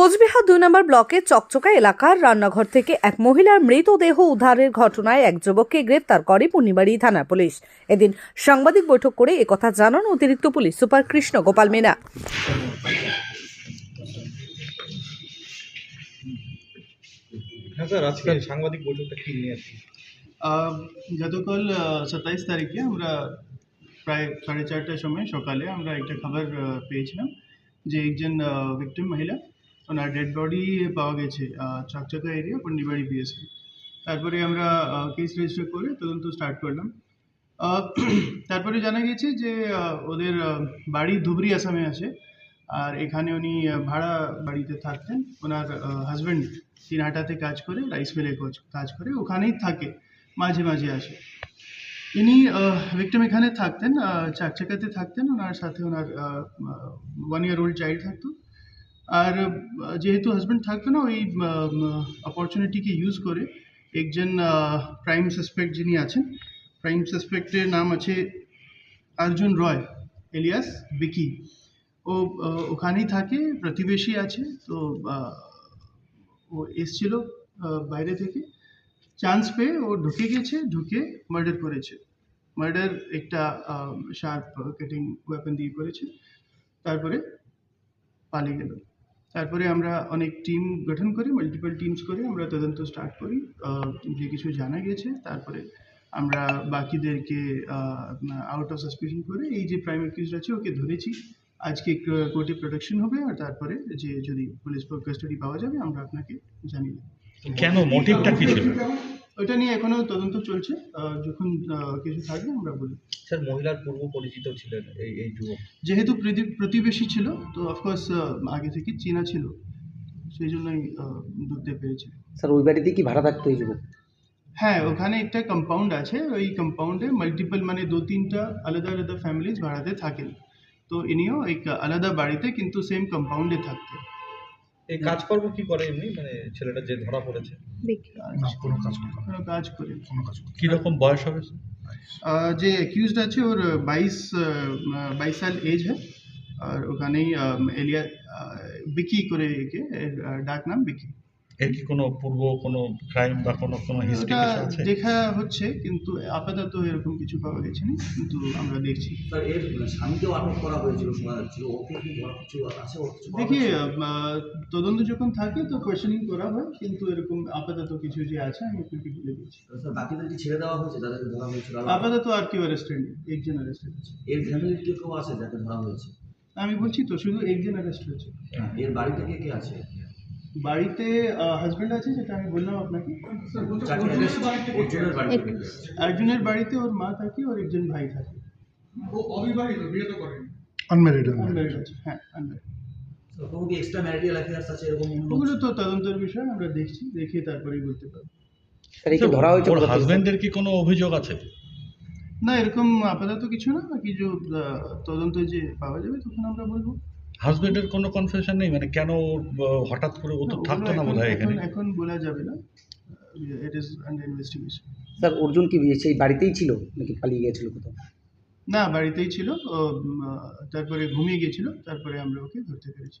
কোচবিহার দুই নম্বর ব্লকের চকচকা এলাকার রান্নাঘর থেকে এক মহিলার মৃতদেহ উদ্ধারের ঘটনায় এক যুবককে গ্রেপ্তার করে পূর্ণিবাড়ি থানা পুলিশ। এদিন সাংবাদিক বৈঠক করে একথা জানান অতিরিক্ত পুলিশ সুপার কৃষ্ণ গোপাল মিনা। হ্যাঁ স্যার আজকে সাংবাদিক বৈঠকটা কি নিয়ে আর গতকাল সাতাইশ তারিখে আমরা প্রায় সাড়ে চারটার সময় সকালে আমরা একটা খবর পেয়েছিলাম যে একজন ভিকটিম মহিলা। ওনার ডেড বডি পাওয়া গেছে চকচকা এরিয়া পন্ডিবাড়ি পিএসএ তারপরে আমরা কেস রেজিস্টার করে তদন্ত স্টার্ট করলাম। তারপরে জানা গেছে যে ওদের বাড়ি ধুবরি আসামে আছে। আর এখানে উনি ভাড়া বাড়িতে থাকতেন। ওনার হাজব্যান্ড দিনহাটাতে কাজ করে রাইস মিলে কাজ করে, ওখানেই থাকে, মাঝে মাঝে আসে। ইনি ভিক্টিম এখানে থাকতেন চাকচাকাতে থাকতেন। ওনার সাথে ওনার ওয়ান ইয়ার ওল্ড চাইল্ড থাকতো। আর যেহেতু হাজব্যান্ড থাকতো না, ওই অপরচুনিটিকে ইউজ করে একজন প্রাইম সাসপেক্ট যিনি আছেন প্রাইম সাসপেক্টের নাম আছে অর্জুন রয় এলিয়াস বিকি ও ওখানেই থাকে, প্রতিবেশী আছে, তো ও এসছিল বাইরে থেকে। চান্স পেয়ে ও ঢুকে গেছে, ঢুকে মার্ডার করেছে। মার্ডার একটা শার্প কাটিং ওয়েপন দিয়ে করেছে। তারপরে পালিয়ে গেল। তারপরে আমরা অনেক টিম গঠন করি মাল্টিপল টিমস করে আমরা তদন্ত স্টার্ট করি। যে কিছু জানা গেছে, তারপরে আমরা বাকিদেরকে আউট অফ সাসপেশন করে এই যে প্রাইম অ্যাকিউজ আছে, ওকে ধরেছি। আজকে কোর্টে প্রোডাকশন হবে আর তারপরে যে যদি পুলিশ কাস্টোডি পাওয়া যাবে, আমরা আপনাকে জানিয়ে দেবো। কেন? মোটিভটা কি ছিল? ওটা নিয়ে এখনও তদন্ত চলছে। যখন কিছু থাকবে আমরা বলি। স্যার মহিলার পূর্ব পরিচিত ছিলেন এই এই যুবক? যেহেতু প্রতিবেশী ছিল তো অফকোর্স আগে থেকে চেনা ছিল। সেই জন্যই ঢুকতে পেরেছে। স্যার ওই বাড়িতে কি ভাড়া থাকতো এই যুবক? হ্যাঁ ওখানে একটা কম্পাউন্ড আছে। ওই কম্পাউন্ডে মাল্টিপল মানে দু তিনটা আলাদা আলাদা ফ্যামিলিজ ভাড়াতে থাকেন। তো ইনিও এক আলাদা বাড়িতে কিন্তু সেম কম্পাউন্ডে থাকতেন। এই কাজকর্ম কি করে এমনি? মানে ছেলেটা যে ধরা পড়েছে? কোনো কাজ কোনো কাজ করে কি রকম বয়স হবে আহ, যে অ্যাকিউজড আছে ওর বাইশ বাইশ সাল এজ হ্যাঁ। আর ওখানেই আহ, এলিয়া বিকি করে একে ডাক নাম বিকি। এর কি কোনো পূর্ব কোনো ক্রাইম বা কোনো কোনো হিস্ট্রি কিছু আছে? দেখা হচ্ছে কিন্তু আপাতত এরকম কিছু পাওয়া গেছে না কিন্তু আমরা দেখছি। স্যার এর স্বামীকেও আটক করা হয়েছিল শোনা যাচ্ছিল ওকে কি ধরা কিছু আছে ওর কিছু পাওয়া দেখি তদন্ত যখন থাকে তো কোয়েশনিং করা হয় কিন্তু এরকম আপাতত কিছু যে আছে আমি আপনাকে বলে দিচ্ছি। স্যার বাকিদের কি ছেড়ে দেওয়া হয়েছে? যাদেরকে ধরা হয়েছিল আর আপাতত আর কেউ অ্যারেস্টেড নেই একজন অ্যারেস্টেড আছে। এর ফ্যামিলির কেউ কেউ আছে যাকে ধরা হয়েছে? আমি বলছি তো শুধু একজন অ্যারেস্ট হয়েছে। এর বাড়িতে কে কে আছে? বাড়িতে হাজব্যান্ড আছে যেটা আমি বললাম আপনাকে? একজনের বাড়িতে ওর মা থাকে ওর একজন ভাই থাকে। আনম্যারিড আনম্যারিড আছে হ্যাঁ আনম্যারিড আছে ওগুলো তো তদন্তের বিষয় আমরা দেখছি দেখে তারপরেই বলতে পারব। ধরা হয়েছে? হাজবেন্ডের কি কোনো অভিযোগ আছে? না এরকম আপাতত কিছু না বাকি যে তদন্ত যে পাওয়া যাবে তখন আমরা বলব। হাজবেন্ডের কোনো কনফিউশন নেই? মানে কেন হঠাৎ করে ও তো থাকতো না বোধহয় বোধ হয় এখানে? এখন- বলা যাবে না। It is under investigation sir Arjun কি সেই বাড়িতেই ছিল? নাকি পালিয়ে গিয়েছিল কোথাও? না বাড়িতেই ছিল। তারপরে ঘুমিয়ে গিয়েছিল। তারপরে আমরা ওকে ধরতে পেরেছি।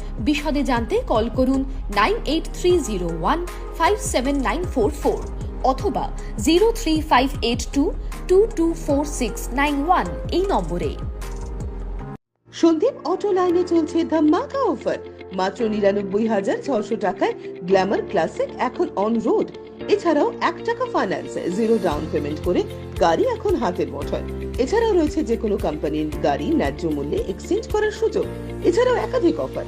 বিশদে জানতে কল করুন nine eight three zero one five seven nine four four অথবা zero three five eight two two two four six nine one এই নম্বরে। সন্দীপ অটো লাইনে চলছে ধামাকা অফার। মাত্র নিরানব্বই হাজার ছশো টাকায় গ্ল্যামার ক্লাসিক এখন অন রোড এছাড়াও এক টাকা ফাইন্যান্স জিরো ডাউন পেমেন্ট করে গাড়ি এখন হাতের মুঠোয়। এছাড়াও রয়েছে যে কোনো কোম্পানির গাড়ি ন্যায্য মূল্যে এক্সচেঞ্জ করার সুযোগ। এছাড়াও একাধিক অফার